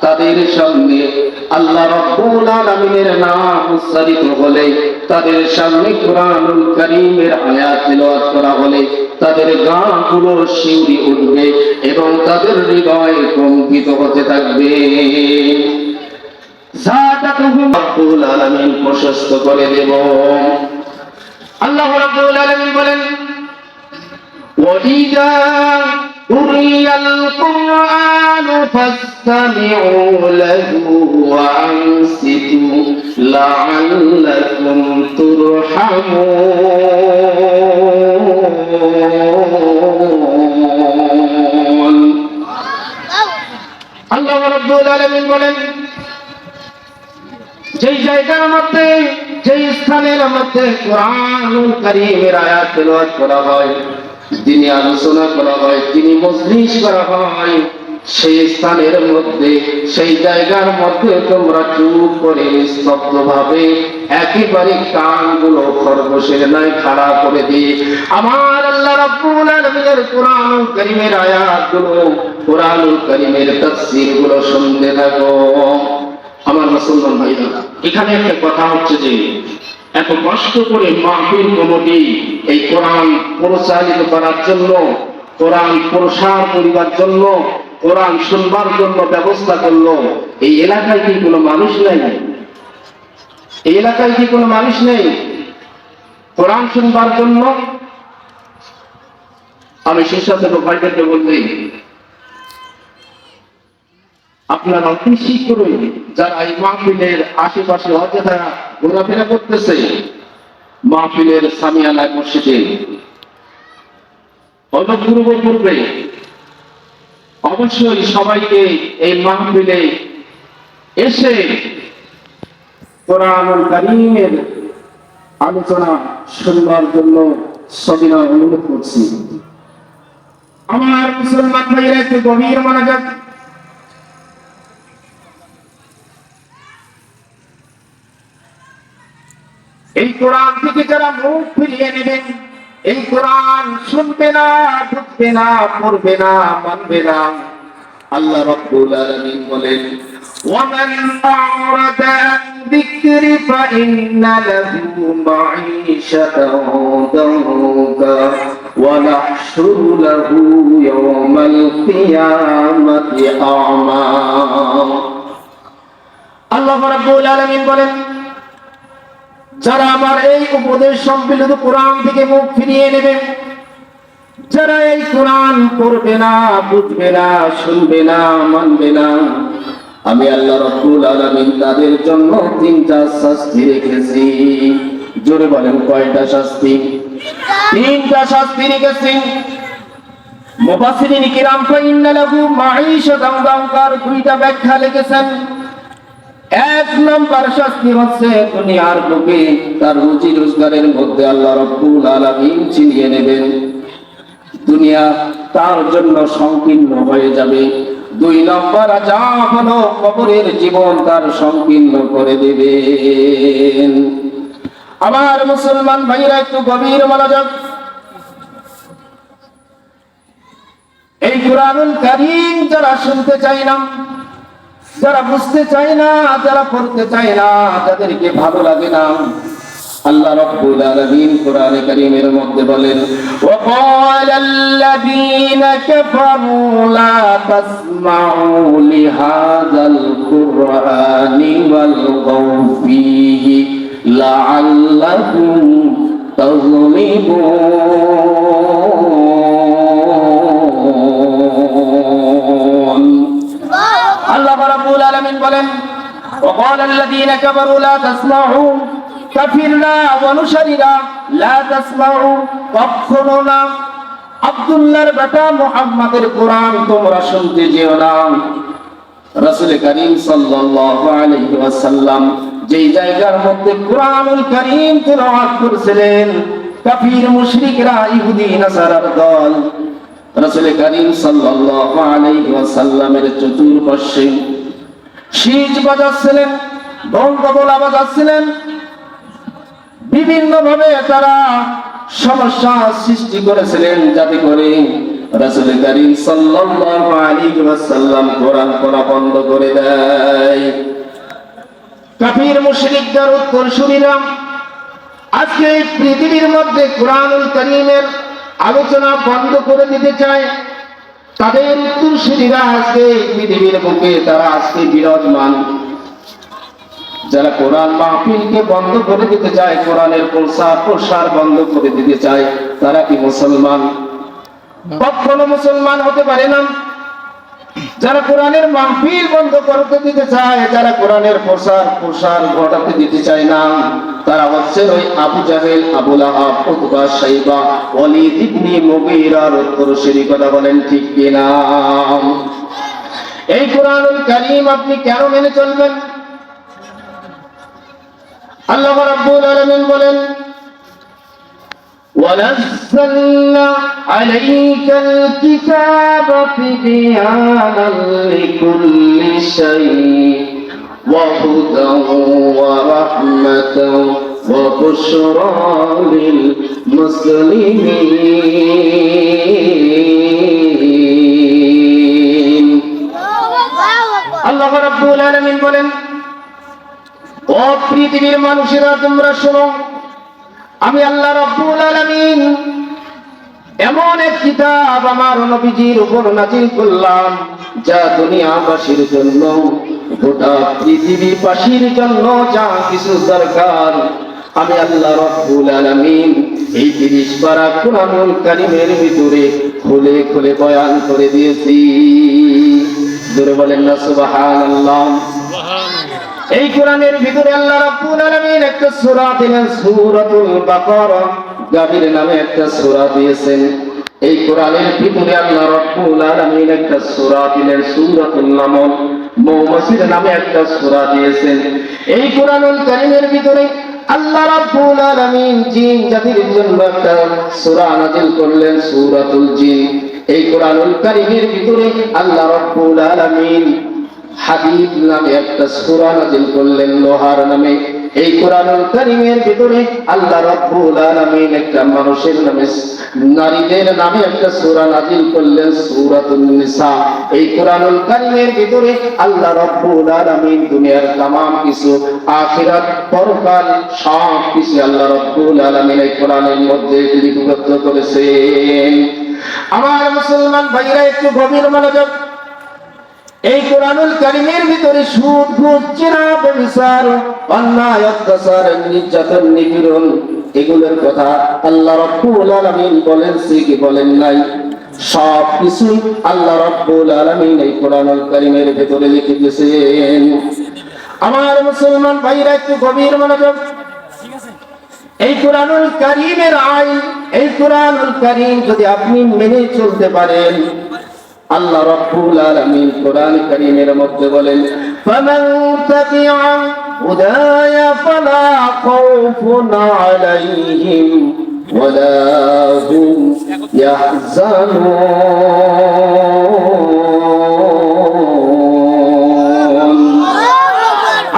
তাদের সামনে আল্লাহ রাব্বুল আলামিনের নাম উচ্চারিত হলে, তাদের সামনে কোরআনুল কারীমের করা হলে, তাদের গাগুলো শিউরি উঠবে এবং তাদের হৃদয় কম্পিত হতে থাকবে। প্রশস্ত করে দেব। আল্লাহ রাব্বুল আলামিন বলেন, ওয়াইদা উরিয়াল কুরআন ফাসতামিউ লাহু ওয়ানসিতু লাআল্লাকুম তুরহামুন। আল্লাহ বলেন যেই জায়গার মধ্যে, যেই স্থানের মধ্যে কোরআনুল কারীমের আয়াত তেলাওয়াত করা হয়, যিনি আলোচনা করা হয়, যিনি মজলিস করা হয়, সেই স্থানের মধ্যে, সেই জায়গার মধ্যে তোমরা চুপ করে স্তব্ধ ভাবে একেবারে কানগুলো খরগোশের নাই খাড়া করে দিয়ে, আমার আল্লাহ রাব্বুল আলামিনের কোরআনুল কারীমের আয়াতগুলো, কোরআনুল কারীমের তাফসীরগুলো শুনতে থাকো। আমার মুসলমান ভাইরা, এখানে একটা কথা হচ্ছে যে, এত কষ্ট করে মাহফিল কমিটি এই কোরআন প্রচারিত করার জন্য, কোরআন প্রসার করিবার জন্য, কোরআন শুনবার জন্য ব্যবস্থা করল। এই এলাকায় কি কোনো মানুষ নেই? এই এলাকায় কি কোনো মানুষ নেই? কোরআন শুনবার জন্য? আমি সুস্বাস্থ্য ভাইদেরকে বলতে আপনারা অতি শীঘ্রই যারা এই মাহফিলের আশেপাশে অযথা ঘোরাফেরা করতেছে, মাহফিলের সামিয়ানায় মসজিদে। অনপূর্ব পূর্বে অবশ্যই সবাইকে এই মাহফিলে এসে কোরআনুল কারীমের আলোচনা শুনবার জন্য সবিনয় অনুরোধ করছি। আমার মুসলমান ভাইয়েরা একটু গভীর মনোযোগ এই কোরআন থেকে যারা মুখ ফিরিয়ে নেবেন এই কোরআন শুনবে না বুঝবে না পড়বে না মানবে না আল্লাহ রব্বুল আলামিন বলেন ومن أعرض عن ذكري فإن له معيشة ضنكا ونحشر له يوم القيامة أعمى আল্লাহ রাব্বুল আলামিন বলেন যারা আমার এই উপদেশ সম্মিলিত কোরআন থেকে মুখ ফিরিয়ে নেবে, যারা এই কোরআন পড়বে না, বুঝবে না, শুনবে না, মানবে না, আমি আল্লাহ রব্বুল আলামিন তাদের জন্য তিনটা শাস্তি রেখেছি। জোরে বলেন, কয়টা শাস্তি? তিনটা শাস্তি রেখেছি। মুফাসসিরিন কিরাম ফাইন্না লাহু মাঈশাতান দাঙ্কার দুইটা ব্যাখ্যা লিখেছেন। এক নম্বর শাস্তি হচ্ছে দুনিয়ার বুকে তার রুচি রোজগারের মধ্যে আল্লাহ রব্বুল আলামিন ছিনিয়ে নেবেন। দুনিয়া তার জন্য সংকীর্ণ হয়ে যাবে। দুই নম্বর যা হলো কবরের জীবন তার সংকীর্ণ করে দেবেন। আমার মুসলমান ভাইরা, একটু গভীর মনোযোগ। এই কোরআনুল কারীম যারা শুনতে চাই না যারা বুঝতে চায় না, যারা পড়তে চায় না, তাদেরকে ভালো লাগে না। আল্লাহ রব্বুল আলামিন কোরআনে কারীমের মধ্যে বলেন ওয়া ক্বালাল্লাযীনা কাফারু লা তাসমাউ লিহাযাল কুরআনি ওয়াল গাউফিহি লাআল্লাকুম তাযলিমুন আলামিন বলেন وقال الذين كفروا لا تسمعوا কাফিররা অনুসারীরা লা তাসমাউ কখনো না আব্দুল্লাহর বেটা মুহাম্মাদের কোরআন তোমরা শুনতে যেও না রাসূল করিম সাল্লাল্লাহু আলাইহি ওয়াসাল্লাম যেই জায়গার মধ্যে কোরআনুল কারীম তেলাওয়াত করছিলেন কাফির মুশরিকরা ইহুদি নাসারার দল রাসূল করিম সাল্লাল্লাহু আলাইহি ওয়াসাল্লামের চতুর্পার্শ্বে শীষ বাজাচ্ছিলেন তখন বাজাচ্ছিলেন। বিভিন্ন ভাবে তারা সমস্যা সৃষ্টি করেছিলেন যাতে করে বন্ধ করে দেয়। কাফির আজকে পৃথিবীর মধ্যে কোরআনুল করিমের আলোচনা বন্ধ করে দিতে চায়। তাদের তুলসীরা আজকে পৃথিবীর বুকে তারা আজকে বিরাজমান। যারা কোরআন মাহফিলকে বন্ধ করে দিতে চায়, কোরআনের প্রসার প্রসার বন্ধ করে দিতে চায়, তারা কি মুসলমান? কখনো মুসলমান হতে পারে না। যারা কোরআনের মাহফিল বন্ধ করতে দিতে চায়, যারা কোরআনের প্রসার প্রসার ঘটাতে দিতে চায় না, তারা হচ্ছে ওই আবু জাহেল, আবুল আহাব উতবা সাইবা ওয়ালিদ ইবনে মুগীরার উত্তরসূরি কথা বলেন ঠিক কিনা? এই কোরআনুল কারীম আপনি কেন মেনে চলবেন? আল্লাহ রাব্বুল আলামিন বলেন ونزلنا عليك الكتاب تبيانا لكل شيء وهدى ورحمة وبشرى للمسلمين আল্লাহ রাব্বুল আলামিন বলেন ও পৃথিবীর মানুষেরা তোমরা শোনো আমি আল্লাহ রাব্বুল আলামিন এমন এক কিতাব আমার নবীজির উপর নাজিল করলাম, যা দুনিয়াবাসীর জন্য, গোটা পৃথিবীবাসীর জন্য যা কিছু দরকার। আমি আল্লাহ রাব্বুল আলামিন এই তিরিশ পারা কোরআনুল কারিমের ভিতরে খুলে খুলে বয়ান করে দিয়েছি। জোরে বলেন না, সুবহানাল্লাহ। এই কোরআনের ভিতরে আল্লাহ রাব্বুল আলামিন একটা সূরা দিলেন, সূরাতুল বাকারা। গাভীর নামে একটা সূরা দিয়েছেন। এই কোরআনের ভিতরে আল্লাহ রাব্বুল আলামিন একটা সূরা দিলেন, সূরাতুল নামল। মৌমাছির নামে একটা সূরা দিয়েছেন। এই কোরআনুল কারীমের ভিতরে আল্লাহ রাব্বুল আলামিন জিন জাতির জন্য একটা সূরা নাযিল করলেন, সূরাতুল জিন। এই কোরআনুল কারীমের ভিতরে আল্লাহ রাব্বুল আলামিন হাবিব নামে একটা সূরা নাযিল করলেন লোহার নামে এই কোরআনুল কারীমের ভিতরে আল্লাহ রাব্বুল আলামিন একটা মানুষের নামে নারীদের নামে একটা সূরা নাযিল করলেন সূরাতুন নিসা এই কোরআনুল কারীমের ভিতরে আল্লাহ রাব্বুল আলামিন দুনিয়ার तमाम কিছু আখিরাত পরকাল সব কিছু আল্লাহ রাব্বুল আলামিন এই কোরআনের মধ্যে লিপিবদ্ধ করেছেন আমার মুসলমান ভাইরা একটু গভীর মনোযোগ এই কোরআনুল কারিমের ভিতরে সুদ ঘুষ চেনা ব্যবিচার অন্যায় অত্যাচার নির্যাতন, নিপীড়ন, এগুলোর কথা আল্লাহ রব্বুল আলামিন বলেন, সে কি বলেন নাই? সব কিছু আল্লাহ রব্বুল আলামিন এই কোরআনুল কারিমের ভিতরে লিখে দিয়েছেন। আমার মুসলমান ভাইরা, একটু গভীর মনোযোগ। এই কোরআনুল কারিমের আইন, এই কোরআনুল কারিম যদি আপনি মেনে চলতে পারেন আল্লাহ রাব্বুল আলামিন কোরআন কারীমের মধ্যে বলেন, ফামান তাবিআ হুদায়া ফালা খাউফুন আলাইহিম ওয়ালা হুম ইয়াহজানুন।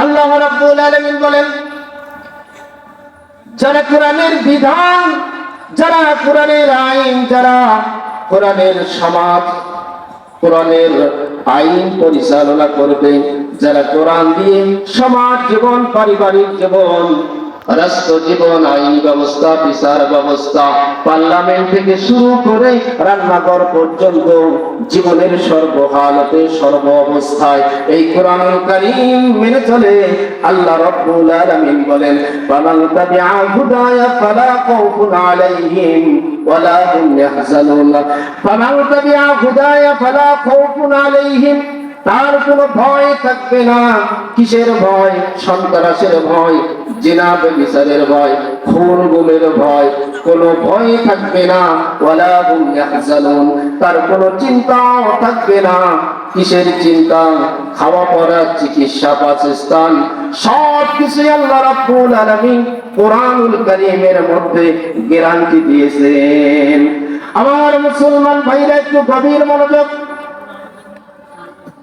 আল্লাহ রাব্বুল আলামিন বলেন, যারা কোরআনের বিধান, যারা কোরআনের আইন, যারা কোরআনের সমাজ কোরআনের আইন পরিচালনা করবে, যারা কোরআন দিয়ে সমাজ জীবন, পারিবারিক জীবন, রাষ্ট্র জীবন, আইন ব্যবস্থা, বিচার ব্যবস্থা, পার্লামেন্ট থেকে শুরু করে রান্নাঘর পর্যন্ত জীবনের সর্বহালতে সর্ব অবস্থায় এই কোরআন কারীম মেনে চলে আল্লাহ রাব্বুল আলামিন বলেন, ফামান তাবিআ হুদায়া ফালা খাউফুন আলাইহিম। ওয়ালা هم يحزنون فمن تبع হুদায়া فلا خوف عليهم তার কোনো ভয় থাকবে না। কিসের ভয়? সন্ত্রাসের ভয়। জিনাব বিচারের ভয়, খুন গুমের ভয়, কোনো ভয় থাকবে না। ওয়ালা হুম ইয়াহজানুন, তার কোনো চিন্তাও থাকবে না। কিসের চিন্তা? খাওয়া পড়া, চিকিৎসা, বাসস্থান, সব কিছু আল্লাহ রাব্বুল আলামিন কোরআনুল কারীমের মধ্যে গ্যারান্টি দিয়েছেন। আমার মুসলমান ভাইরা, একটু গভীর মনোযোগ।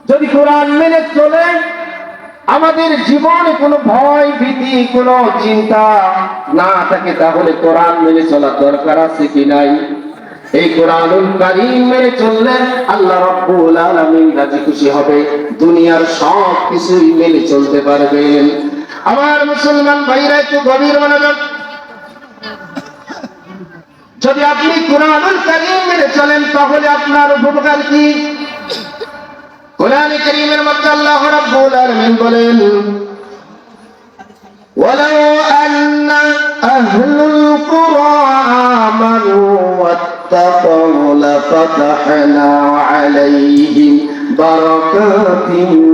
যদি কোরআন মেনে চলে আমাদের জীবনে কোনো ভয়, ভীতি, কোনো চিন্তা না থাকে, তাহলে কোরআন মেনে চলা দরকার আছে কি নাই? এই কোরআনুল কারীম মেনে চললে আল্লাহ রাব্বুল আলামিন রাজি খুশি হবে, দুনিয়ার সব কিছুই মেনে চলতে পারবেন। আমার মুসলমান ভাইরা, একটু গভীর মনোযোগ। যদি আপনি কোরআনুল কারীম মেনে চলেন, তাহলে আপনার উপকার কি? কোরআন কারীমের মধ্যে আল্লাহ রাব্বুল আলামিন বলেন ولو أن أهل القرى آمنوا واتقوا لفتحنا عليهم بركات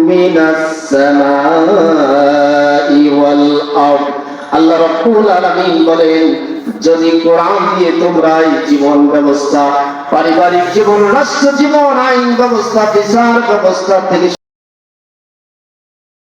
من السماء والأرض আল্লাহ রব্বুল আলামিন বলেন যদি কোরআন দিয়ে তোমরা এই জীবন ব্যবস্থা পারিবারিক জীবন রাষ্ট্র জীবন আইন ব্যবস্থা বিচার ব্যবস্থা থেকে